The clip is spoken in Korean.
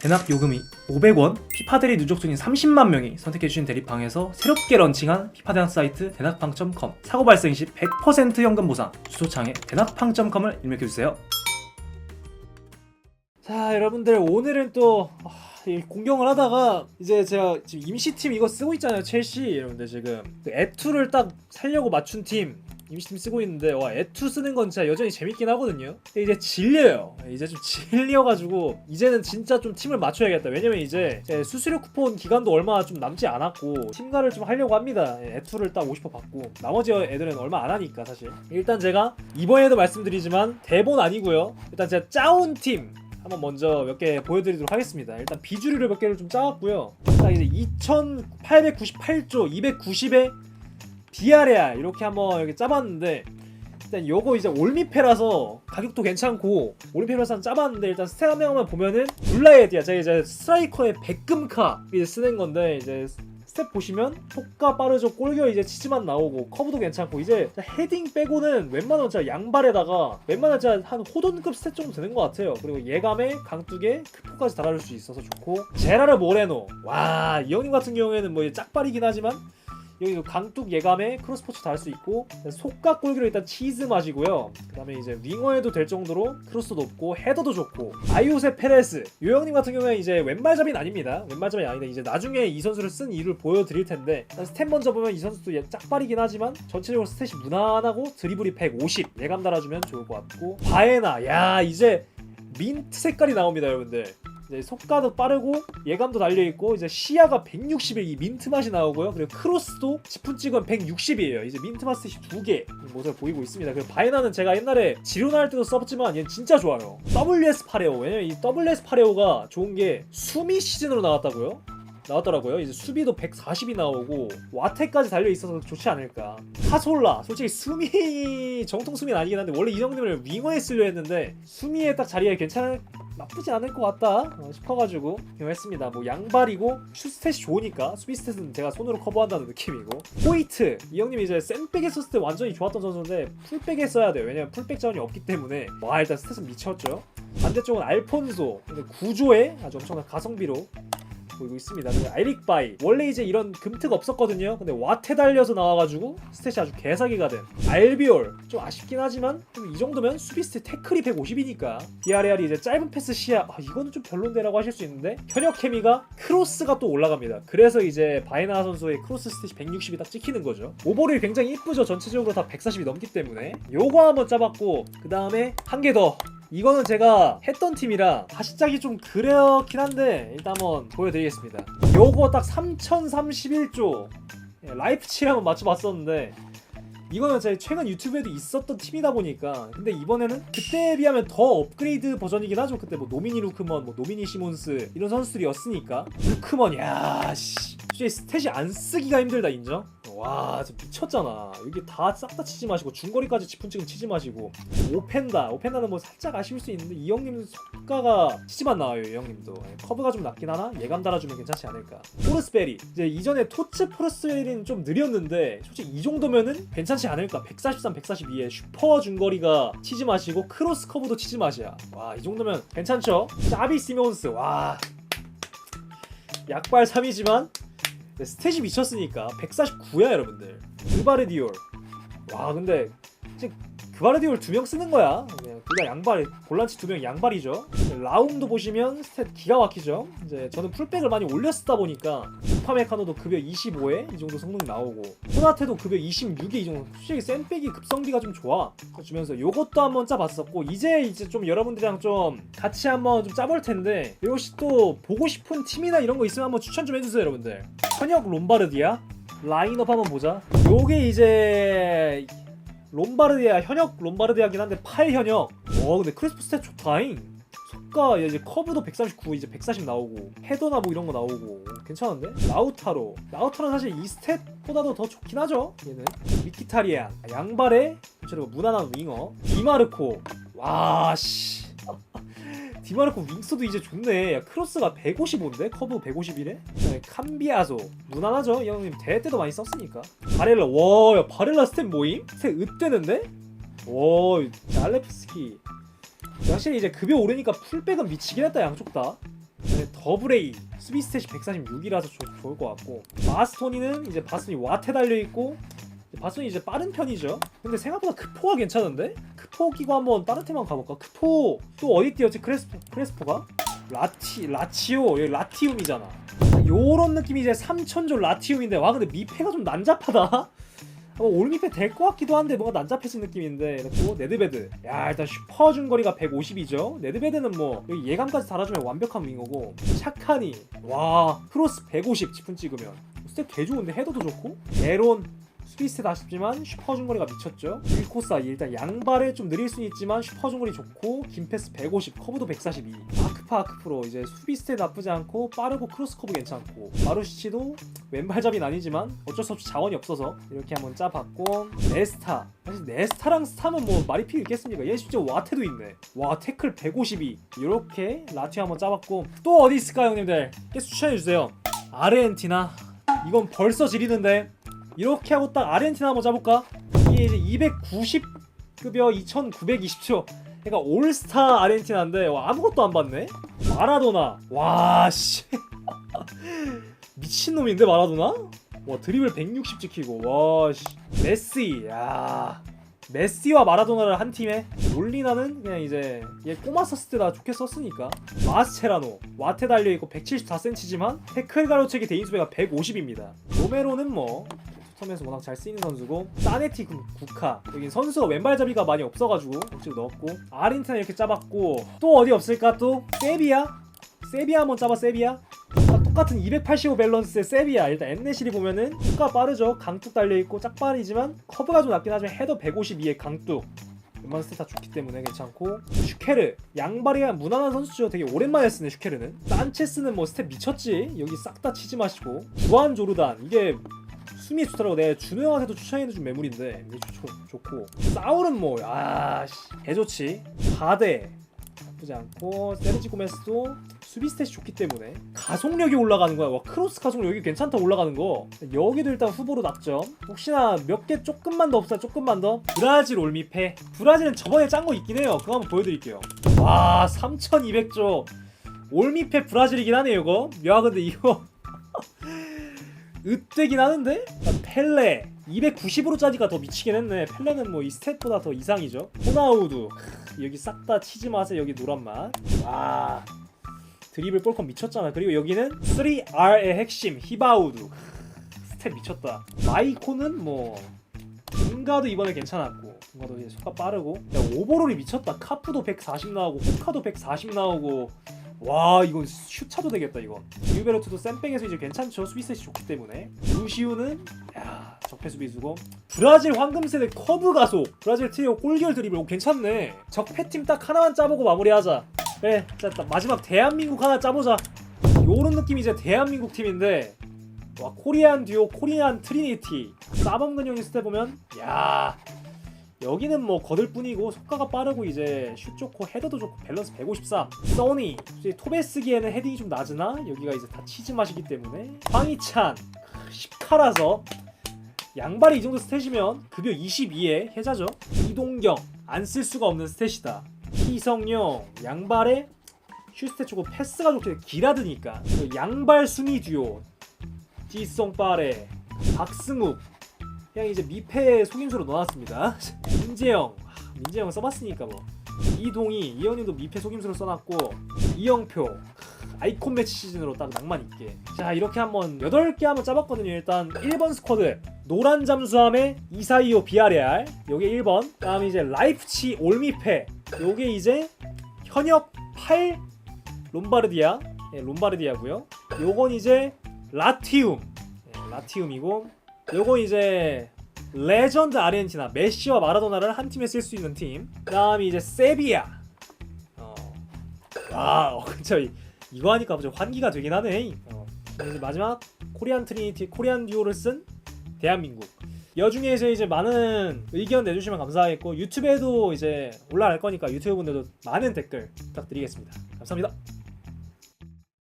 대낙 요금이 500원, 피파대리 누적 중인 30만 명이 선택해주신 대리방에서 새롭게 런칭한 피파 대낙 사이트 대낙팡.com 사고 발생 시 100% 현금 보상. 주소창에 대낙팡.com을 입력해주세요. 자 여러분들 오늘은 또 아, 이 공경을 하다가 이제 제가 지금 임시팀 이거 쓰고 있잖아요 첼시. 여러분들 지금 그 에투를 딱 살려고 맞춘 팀 임시팀 쓰고 있는데 와 에투 쓰는 건 진짜 여전히 재밌긴 하거든요. 근데 이제 질려요. 이제 좀 질려가지고 이제는 진짜 좀 팀을 맞춰야겠다. 왜냐면 이제 제 수수료 쿠폰 기간도 얼마 좀 남지 않았고 팀가를 좀 하려고 합니다. 예, 에투를 딱 50% 받고. 나머지 애들은 얼마 안 하니까 사실. 일단 제가 이번에도 말씀드리지만 대본 아니고요. 일단 제가 짜온 팀 한번 먼저 몇 개 보여드리도록 하겠습니다. 일단 비주류를 몇 개를 좀 짜왔고요. 딱 이제 2,898조 290에 비아레알 이렇게 한번 이렇게 짜봤는데 일단 요거 이제 올미페라서 가격도 괜찮고 올미페라서 한 짜봤는데 일단 스탯 한 명만 보면은 블라에디아 제가 이제 스트라이커의 백금카 이제 쓰는 건데 이제 스텝 보시면 속가 빠르죠. 골겨 이제 치즈만 나오고 커브도 괜찮고 이제 헤딩 빼고는 웬만하면 진짜 양발에다가 웬만하면 진짜 한 호돈급 스텝 정도 되는 것 같아요. 그리고 예감에 강뚝에 크포까지 달아줄 수 있어서 좋고 제라르 모레노. 와 이 형님 같은 경우에는 뭐 이제 짝발이긴 하지만 여기 강뚝 예감에 크로스포츠 달수 있고 속각 골기로 일단 치즈 맛이고요. 그 다음에 이제 윙어에도 될 정도로 크로스도 높고 헤더도 좋고. 아이오세 페레스. 요 형님 같은 경우에 이제 왼발잡이는 아닙니다. 왼발잡이 아닌데 이제 나중에 이 선수를 쓴 이유를 보여드릴 텐데 스탯 먼저 보면 이 선수도 얘 짝발이긴 하지만 전체적으로 스탯이 무난하고 드리블이 150 예감 달아주면 좋을 것 같고. 바에나. 야 이제 민트 색깔이 나옵니다 여러분들 이제 속가도 빠르고 예감도 달려 있고 이제 시야가 160에 이 민트 맛이 나오고요. 그리고 크로스도 지푼 찍은 160이에요. 이제 민트 맛이 두 개 모습을 보이고 있습니다. 그리고 바이나는 제가 옛날에 지로나 할 때도 써봤지만 얘는 진짜 좋아요. WS 파레오 왜냐면 이 WS 파레오가 좋은 게 수미 시즌으로 나왔다고요? 나왔더라고요. 이제 수비도 140이 나오고 와테까지 달려 있어서 좋지 않을까. 카솔라 솔직히 수미 정통 수미는 아니긴 한데 원래 이 정도면 윙어에 쓰려 했는데 수미에 딱 자리에 괜찮은 나쁘지 않을 것 같다 어, 싶어가지고 했습니다. 뭐 양발이고 슛 스탯이 좋으니까 수비 스탯은 제가 손으로 커버한다는 느낌이고 호이트 이 형님이 이제 센백에 썼을 때 완전히 좋았던 선수인데 풀백에 써야 돼요. 왜냐면 풀백 자원이 없기 때문에 와 일단 스탯은 미쳤죠. 반대쪽은 알폰소 구조에 아주 엄청난 가성비로 보이고 있습니다. 아이릭바이 원래 이제 이런 금트가 없었거든요. 근데 와테 달려서 나와가지고 스탯이 아주 개사기가 된 알비올 좀 아쉽긴 하지만 이 정도면 수비 스탯 태클이 150이니까 디아레알이 이제 짧은 패스 시야 아 이거는 좀 별론데라고 하실 수 있는데 현역 케미가 크로스가 또 올라갑니다. 그래서 이제 바이나 선수의 크로스 스탯이 160이 딱 찍히는 거죠. 오버를 굉장히 이쁘죠. 전체적으로 다 140이 넘기 때문에 요거 한번 짜봤고 그 다음에 한 개 더 이거는 제가 했던 팀이라 다시 짜기 좀 그렇긴 한데 일단 한번 보여드리겠습니다. 요거 딱 3031조 예, 라이프치를 한번 맞춰봤었는데 이거는 제 최근 유튜브에도 있었던 팀이다 보니까 근데 이번에는 그때에 비하면 더 업그레이드 버전이긴 하죠. 그때 뭐 노미니 루크먼, 뭐 노미니 시몬스 이런 선수들이었으니까. 루크먼 야씨. 스탯이 안 쓰기가 힘들다 인정? 와 진짜 미쳤잖아. 여기 다싹 다 치지 마시고 중거리까지 지푼 찍은 치지 마시고. 오펜다. 오펜다는 뭐 살짝 아쉬울 수 있는데 이 형님 속가가 치지만 나와요 이 형님도. 예, 커브가 좀 낮긴 하나? 예감 달아주면 괜찮지 않을까. 포르스베리. 이제 이전에 토츠 포르스베리는 좀 느렸는데 솔직히 이 정도면은 괜찮지 않을까 143, 142에 슈퍼 중거리가 치지 마시고 크로스 커브도 치지 마시야 와 이 정도면 괜찮죠 자비 시몬스 와 약발 3이지만 네, 스탯이 미쳤으니까 149야 여러분들 그바르 디올 와 근데 지금 그바르디올 두 명 쓰는 거야. 둘다 양발 볼란치 두 명 양발이죠. 라움도 보시면 스탯 기가 막히죠. 이제 저는 풀백을 많이 올렸다 보니까 우파메카노도 급여 25에 이 정도 성능 나오고 호나테도 급여 26에 이 정도 솔직히 센백이 급성비가 좀 좋아. 주면서 요것도 한번 짜봤었고 이제 이제 좀 여러분들이랑 좀 같이 한번 좀 짜볼 텐데 혹시 또 보고 싶은 팀이나 이런 거 있으면 한번 추천 좀 해주세요 여러분들. 현역 롬바르디아. 라인업 한번 보자. 요게 이제 롬바르디아 현역 롬바르디아긴 한데 8 현역. 와 근데 크리스프 스탯 좋다잉. 속가 이제 커브도 139 이제 140 나오고 헤더나 뭐 이런 거 나오고. 괜찮은데? 라우타로. 라우타로 사실 이 스탯보다도 더 좋긴 하죠 얘는. 미키타리안. 양발에 저런 무난한 윙어. 디마르코. 와씨 디마르코 윙스도 이제 좋네. 야, 크로스가 155인데? 커브 151에? 그다음에 캄비아소. 무난하죠? 이 형님 대회 때도 많이 썼으니까. 바렐라. 와, 야, 바렐라 스텝 모임? 스텝 으뜨는데? 와, 알레프스키. 확실히 이제 급여 오르니까 풀백은 미치긴 했다, 양쪽 다. 네, 더블 A 수비 스탯이 146이라서 좋을 것 같고 바스토니는 이제 바스토니 와테 달려 있고 바스토니 이제 빠른 편이죠. 근데 생각보다 크포가 괜찮은데? 크포 끼고 한번 다른 팀 한번 가볼까? 크포 또 어디 뛰었지? 크레스포 크레스포가? 라티 라치오 여기 라티움이잖아. 요런 느낌이 이제 3천조 라티움인데 와 근데 미패가 좀 난잡하다. 어, 올미패 될 것 같기도 한데 뭔가 난잡해진 느낌인데 그리고 네드베드 야 일단 슈퍼 중거리가 150이죠 네드베드는 뭐 여기 예감까지 달아주면 완벽한 윙어고 샤카니 와 크로스 150 지분 찍으면 스텝 개 좋은데 헤더도 좋고 에론 스위스다 싶지만 슈퍼 중거리가 미쳤죠. 1코사 일단 양발에 좀 느릴 수는 있지만 슈퍼 중거리 좋고 긴 패스 150 커브도 142 아크파 아크프로 이제 수비 스탯 나쁘지 않고 빠르고 크로스 커브 괜찮고. 마루시치도 왼발잡이는 아니지만 어쩔 수 없이 자원이 없어서 이렇게 한번 짜봤고. 네스타. 사실 네스타랑 스타면 뭐 말이 필요 있겠습니까? 얘 진짜 와테도 있네. 와 태클 152 이렇게 라티오 한번 짜봤고. 또 어디 있을까 형님들? 계속 추천해주세요. 아르헨티나. 이건 벌써 지리는데 이렇게 하고 딱 아르헨티나 한번 짜볼까? 이게 이제 290 급여 2920초. 그러니까 올스타 아르헨티나인데 와, 아무것도 안 봤네? 마라도나. 와 씨. 미친 놈인데 마라도나? 와 드리블 160 찍히고. 와 씨. 메시. 야. 메시와 마라도나를 한 팀에 몰리나는 그냥 이제 얘 꼬마 썼을 때나 좋게 썼으니까. 마스체라노. 와테 달려있고 174cm지만 태클 가로채기 대인수배가 150입니다. 로메로는 뭐 토트넘에서 워낙 잘 쓰이는 선수고 사네티 구- 국카 여긴 선수가 왼발잡이가 많이 없어가지고 억지로 넣었고 아르헨티나 이렇게 짜봤고 또 어디 없을까? 또 세비야? 세비야 한번 짜봐 세비야. 아, 똑같은 285 밸런스의 세비야. 일단 엔네실이 보면은 효과 빠르죠. 강뚝 달려있고 짝빠르지만 커브가 좀 낮긴 하지만 헤더 152에 강뚝 웬만한 다 좋기 때문에 괜찮고. 슈케르. 양발이 그냥 무난한 선수죠. 되게 오랜만에 쓰네 슈케르는. 산체스는 뭐 스탯 미쳤지? 여기 싹 다 치지 마시고. 주한 조르단. 이게 숨이 좋더라고. 내가 준호 형한테도 추천해준 매물인데. 이게 좋, 좋고. 사울은 뭐아개 좋지. 바데 나쁘지 않고. 세르지 고메스도 수비 스탯이 좋기 때문에. 가속력이 올라가는 거야. 와 크로스 가속력 여기 괜찮다 올라가는 거. 여기도 일단 후보로 낙점. 혹시나 몇 개 조금만 더 없어 조금만 더. 브라질 올미패. 브라질은 저번에 짠 거 있긴 해요. 그거 한번 보여드릴게요. 와 3200조. 올미패 브라질이긴 하네요 이거. 야 근데 이거 으뜨긴 하는데? 아, 펠레. 290으로 짜니까 더 미치긴 했네. 펠레는 뭐 이 스탯보다 더 이상이죠. 호나우두. 크, 여기 싹 다 치즈 맛에 여기 노란 맛 와 드리블 볼컨 미쳤잖아. 그리고 여기는 3R의 핵심 히바우두. 크, 스탯 미쳤다. 마이코는 뭐 인가도 이번에 괜찮았고 인가도 이제 속가 빠르고. 야 오버롤이 미쳤다. 카프도 140 나오고 호카도 140 나오고 와 이건 슈차도 되겠다 이거. 유베르트도 쌤백에서 이제 괜찮죠? 수비셋이 좋기 때문에. 루시우는 야 적폐 수비수고. 브라질 황금세대 커브 가속. 브라질 트리오 골결 드리블. 오 괜찮네. 적폐팀 딱 하나만 짜보고 마무리하자. 그래 자딱 마지막 대한민국 하나 짜보자. 요런 느낌이 이제 대한민국 팀인데. 와 코리안 듀오 코리안 트리니티. 싸범근 형이 스텝 보면 야 여기는 뭐 거들 뿐이고 속가가 빠르고 이제 슛 좋고 헤더도 좋고 밸런스 154 써니 토베 쓰기에는 헤딩이 좀 낮으나? 여기가 이제 다 치즈 맛이기 때문에. 황희찬 10카라서 양발이 이 정도 스탯이면 급여 22에 해자죠. 이동경 안 쓸 수가 없는 스탯이다. 희성용 양발에 슛 스탯 좋고 패스가 좋게 기라드니까. 그 양발 순위 듀오 지송 빠레 박승욱 그냥 이제 미패 속임수로 넣어놨습니다. 민재영, 하, 민재영 써봤으니까 뭐. 이동희, 이현님도 미패 속임수로 써놨고 이영표. 크, 아이콘 매치 시즌으로 딱 낭만 있게. 자 이렇게 한번 8개 한번 짜봤거든요. 일단 1번 스쿼드. 노란 잠수함의 이사이오 비아레알. 요게 1번. 다음에 이제 라이프치 올미패. 요게 이제 현역 8 롬바르디아. 예, 롬바르디아고요. 요건 이제 라티움. 예, 라티움이고 요거 이제 레전드 아르헨티나 메시와 마라도나를 한 팀에 쓸 수 있는 팀. 그다음에 이제 세비야. 어. 와, 어, 이거 하니까 갑자기 환기가 되긴 하네. 어. 이제 마지막 코리안 트리니티 코리안 듀오를 쓴 대한민국. 여중에서 이제 많은 의견 내주시면 감사하겠고 유튜브에도 이제 올라갈 거니까 유튜브 분들도 많은 댓글 부탁드리겠습니다. 감사합니다.